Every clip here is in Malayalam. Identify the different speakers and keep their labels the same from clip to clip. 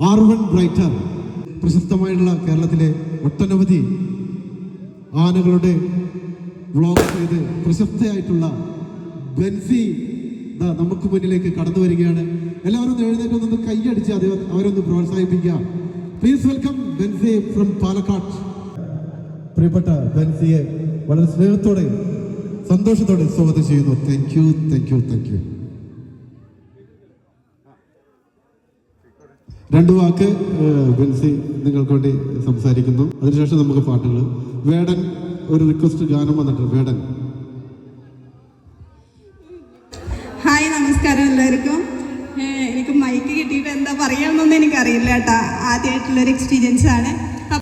Speaker 1: ആർവൺ ബ്രൈറ്റർ പ്രശസ്തമായിട്ടുള്ള കേരളത്തിലെ ഒട്ടനവധി ആനകളുടെ വ്ളോഗ് ചെയ്ത് പ്രശസ്തയായിട്ടുള്ള ബെൻസി നമുക്ക് മുന്നിലേക്ക് കടന്നു വരികയാണ്. എല്ലാവരും എഴുന്നേറ്റ് ഒന്ന് കൈയടിച്ച് അത് അവരൊന്ന് പ്രോത്സാഹിപ്പിക്കാം. Please welcome Benzy from Palakkad. പ്രിയപ്പെട്ട ബെൻസിയെ വളരെ സ്നേഹത്തോടെ സന്തോഷത്തോടെ സ്വാഗതം ചെയ്യുന്നു. Thank you thank you thank you രണ്ട് വാക്ക് ബെൻസി നിങ്ങൾക്ക് വേണ്ടി സംസാരിക്കുന്നു. അതിനുശേഷം നമുക്ക് പാട്ടുകൾ. വേടൻ ഒരു റിക്വസ്റ്റ് ഗാനം വന്നിട്ടുണ്ട്. വേടൻ.
Speaker 2: ഹായ് നമസ്കാരം എല്ലാവർക്കും. എനിക്ക് മൈക്ക് കിട്ടിയിട്ട് എന്താ പറയാമെന്നൊന്നും എനിക്കറിയില്ല കേട്ടാ. ആദ്യമായിട്ടുള്ളൊരു എക്സ്പീരിയൻസ് ആണ്.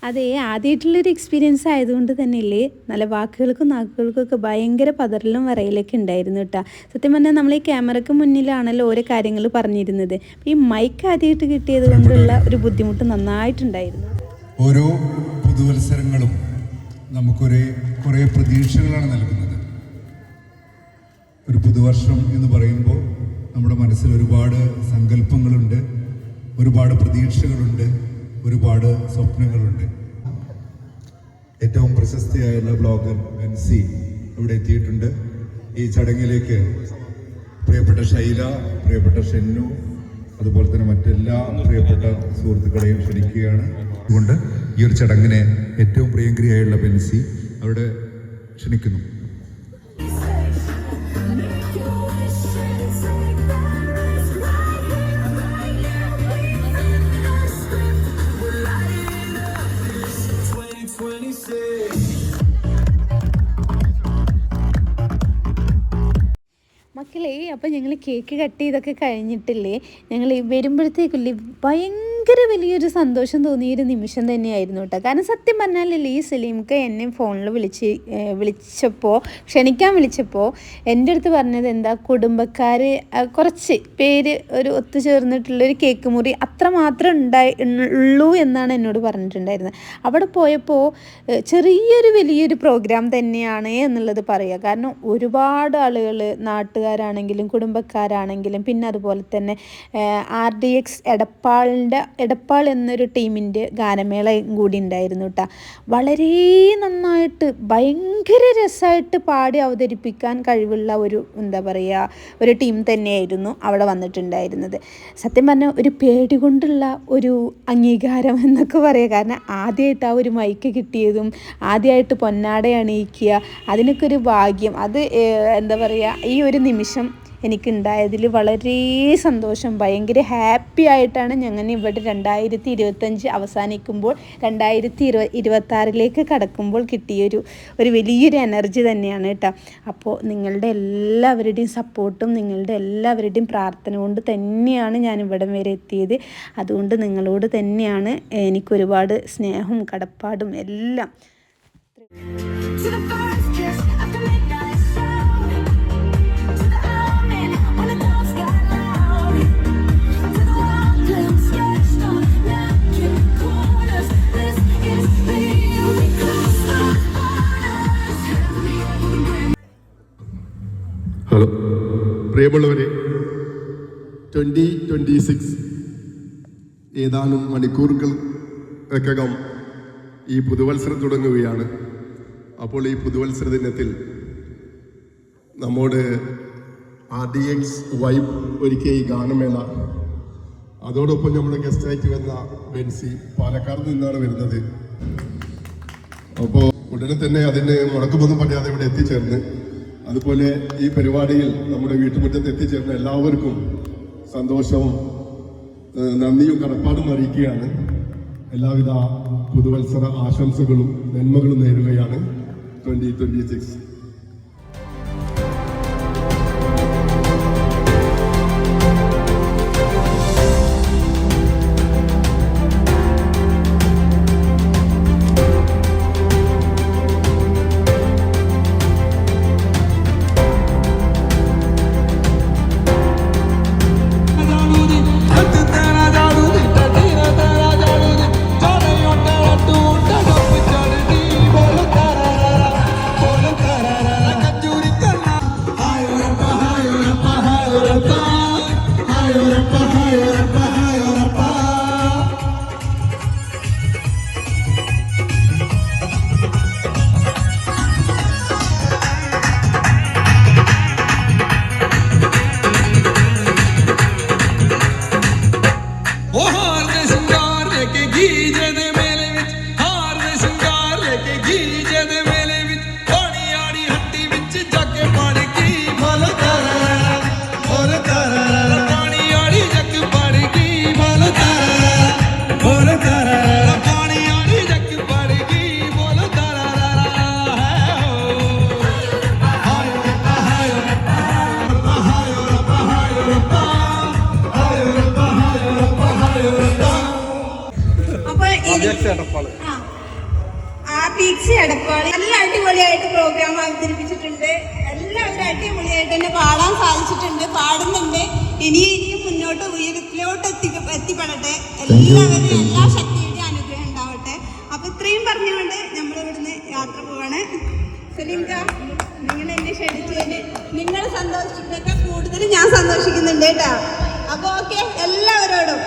Speaker 3: അതെ ആദ്യമായിട്ടുള്ളൊരു എക്സ്പീരിയൻസ് ആയതുകൊണ്ട് തന്നെയല്ലേ നല്ല വാക്കുകൾക്കും നാക്കുകൾക്കും ഒക്കെ ഭയങ്കര പതറലും വരയിലൊക്കെ ഉണ്ടായിരുന്നു കേട്ടോ സത്യം പറഞ്ഞാൽ നമ്മൾ ഈ ക്യാമറയ്ക്ക് മുന്നിലാണല്ലോ ഓരോ കാര്യങ്ങൾ പറഞ്ഞിരുന്നത്. ഈ മൈക്ക് ആദ്യമായിട്ട് കിട്ടിയത് കൊണ്ടുള്ള ഒരു ബുദ്ധിമുട്ട് നന്നായിട്ടുണ്ടായിരുന്നു.
Speaker 4: ഓരോ പുതുവത്സരങ്ങളും നമുക്കൊരേ കുറേ പ്രതീക്ഷകളാണ് നൽകുന്നത്. ഒരു പുതുവർഷം എന്ന് പറയുമ്പോൾ നമ്മുടെ മനസ്സിൽ ഒരുപാട് സങ്കല്പങ്ങളുണ്ട് ഒരുപാട് പ്രതീക്ഷകളുണ്ട്. ഒരുപാട് സ്വപ്നങ്ങളുണ്ട്. ഏറ്റവും പ്രശസ്തിയായുള്ള ബ്ലോഗർ ബെൻസി ഇവിടെ എത്തിയിട്ടുണ്ട്. ഈ ചടങ്ങിലേക്ക് പ്രിയപ്പെട്ട ശൈല പ്രിയപ്പെട്ട ഷെന്നു അതുപോലെ തന്നെ മറ്റെല്ലാ പ്രിയപ്പെട്ട സുഹൃത്തുക്കളെയും ക്ഷണിക്കുകയാണ്. അതുകൊണ്ട് ഈ ഒരു ചടങ്ങിനെ ഏറ്റവും പ്രിയങ്കരിയായുള്ള ബെൻസി അവിടെ ക്ഷണിക്കുന്നു.
Speaker 3: മക്കളെ അപ്പം ഞങ്ങൾ കേക്ക് കട്ട് ചെയ്തൊക്കെ കഴിഞ്ഞിട്ടില്ലേ? ഞങ്ങൾ വരുമ്പോഴത്തേക്കില്ലേ ഭയങ്കര വലിയൊരു സന്തോഷം തോന്നിയൊരു നിമിഷം തന്നെയായിരുന്നു കേട്ടോ. കാരണം സത്യം പറഞ്ഞാലല്ലേ ഈ സലീംക്ക് എന്നെ ഫോണിൽ വിളിച്ച് വിളിച്ചപ്പോൾ ക്ഷണിക്കാൻ വിളിച്ചപ്പോൾ എന്റെ അടുത്ത് പറഞ്ഞത് എന്താ കുടുംബക്കാർ കുറച്ച് പേര് ഒരു ഒത്തുചേർന്നിട്ടുള്ളൊരു കേക്ക് മുറി അത്ര മാത്രം ഉണ്ടായി ഉള്ളൂ എന്നാണ് എന്നോട് പറഞ്ഞിട്ടുണ്ടായിരുന്നത്. അവിടെ പോയപ്പോൾ ചെറിയൊരു വലിയൊരു പ്രോഗ്രാം തന്നെയാണ് എന്നുള്ളത് പറയുക. കാരണം ഒരുപാട് ആളുകൾ നാട്ടുകാരാണെങ്കിലും കുടുംബക്കാരാണെങ്കിലും പിന്നെ അതുപോലെ തന്നെ ആർ ഡി എക്സ് എടപ്പാളിന്റെ എടപ്പാൾ എന്നൊരു ടീമിന്റെ ഗാനമേളയും കൂടി ഉണ്ടായിരുന്നു കേട്ടോ വളരെ നന്നായിട്ട് ഭയങ്കര രസമായിട്ട് പാടി അവതരിപ്പിക്കാൻ കഴിവുള്ള ഒരു എന്താ പറയുക ഒരു ടീം തന്നെയായിരുന്നു അവിടെ വന്നിട്ടുണ്ടായിരുന്നത്. സത്യം പറഞ്ഞാൽ ഒരു പേടി കൊണ്ടുള്ള ഒരു അംഗീകാരം എന്നൊക്കെ പറയുക കാരണം ആദ്യമായിട്ട് ആ ഒരു മൈക്ക് കിട്ടിയതും ആദ്യമായിട്ട് പൊന്നാട അണിയിക്കുക അതിനൊക്കെ ഒരു ഭാഗ്യം. അത് എന്താ പറയുക ഈ ഒരു നിമിഷം എനിക്കുണ്ടായതിൽ വളരെ സന്തോഷം. ഭയങ്കര ഹാപ്പി ആയിട്ടാണ് ഞങ്ങൾ ഇവിടെ രണ്ടായിരത്തി ഇരുപത്തഞ്ച് അവസാനിക്കുമ്പോൾ രണ്ടായിരത്തി ഇരുപ ഇരുപത്താറിലേക്ക് കടക്കുമ്പോൾ കിട്ടിയൊരു ഒരു വലിയൊരു എനർജി തന്നെയാണ് കേട്ടോ. അപ്പോൾ നിങ്ങളുടെ എല്ലാവരുടെയും സപ്പോർട്ടും നിങ്ങളുടെ എല്ലാവരുടെയും പ്രാർത്ഥന കൊണ്ട് തന്നെയാണ് ഞാൻ ഇവിടം വരെ എത്തിയത്. അതുകൊണ്ട് നിങ്ങളോട് തന്നെയാണ് എനിക്കൊരുപാട് സ്നേഹവും കടപ്പാടും എല്ലാം.
Speaker 5: പ്രിയമുള്ളവരെ ട്വന്റി ട്വന്റി സിക്സ് ഏതാനും മണിക്കൂറുകൾക്കകം ഈ പുതുവത്സരം തുടങ്ങുകയാണ്. അപ്പോൾ ഈ പുതുവത്സര ദിനത്തിൽ നമ്മോട് ആർ ഡി എക്സ് വൈബ് ഒരുക്കിയ ഈ ഗാനമേള അതോടൊപ്പം നമ്മുടെ ഗസ്റ്റായിട്ട് വന്ന ബെൻസി പാലക്കാട് നിന്നാണ് വരുന്നത്. അപ്പോൾ ഉടനെ തന്നെ അതിന് മുടക്കമൊന്നും പറയാതെ ഇവിടെ എത്തിച്ചേർന്ന്. അതുപോലെ ഈ പരിപാടിയിൽ നമ്മുടെ വീട്ടുമുറ്റത്ത് എത്തിച്ചേർന്ന എല്ലാവർക്കും സന്തോഷവും നന്ദിയും കടപ്പാടും അറിയിക്കുകയാണ്. എല്ലാവിധ പുതുവത്സര ആശംസകളും നന്മകളും നേരുകയാണ്. Twenty twenty six.
Speaker 2: ആ. ആ പീക്സി എടപ്പാൾ. നല്ല അടിപൊളിയായിട്ട് പ്രോഗ്രാം അവതരിപ്പിച്ചിട്ടുണ്ട്. എല്ലാവരും അടിപൊളിയായിട്ട് തന്നെ പാടാൻ സാധിച്ചിട്ടുണ്ട് പാടുന്നുണ്ട്. ഇനി ഇനിയും മുന്നോട്ട് ഉയരത്തിലോട്ട് എത്തി എത്തിപ്പെടട്ടെ. എല്ലാവരും എല്ലാ ശക്തിയുടെ അനുഗ്രഹം ഉണ്ടാവട്ടെ. അപ്പൊ ഇത്രയും പറഞ്ഞുകൊണ്ട് നമ്മൾ ഇവിടുന്ന് യാത്ര പോവാണ്. സലീംക നിങ്ങൾ എന്നെ ക്ഷണിച്ചതിന് നിങ്ങൾ സന്തോഷിക്കുന്നൊക്കെ കൂടുതൽ ഞാൻ സന്തോഷിക്കുന്നുണ്ട് കേട്ടോ. അപ്പൊ ഓക്കെ എല്ലാവരോടും.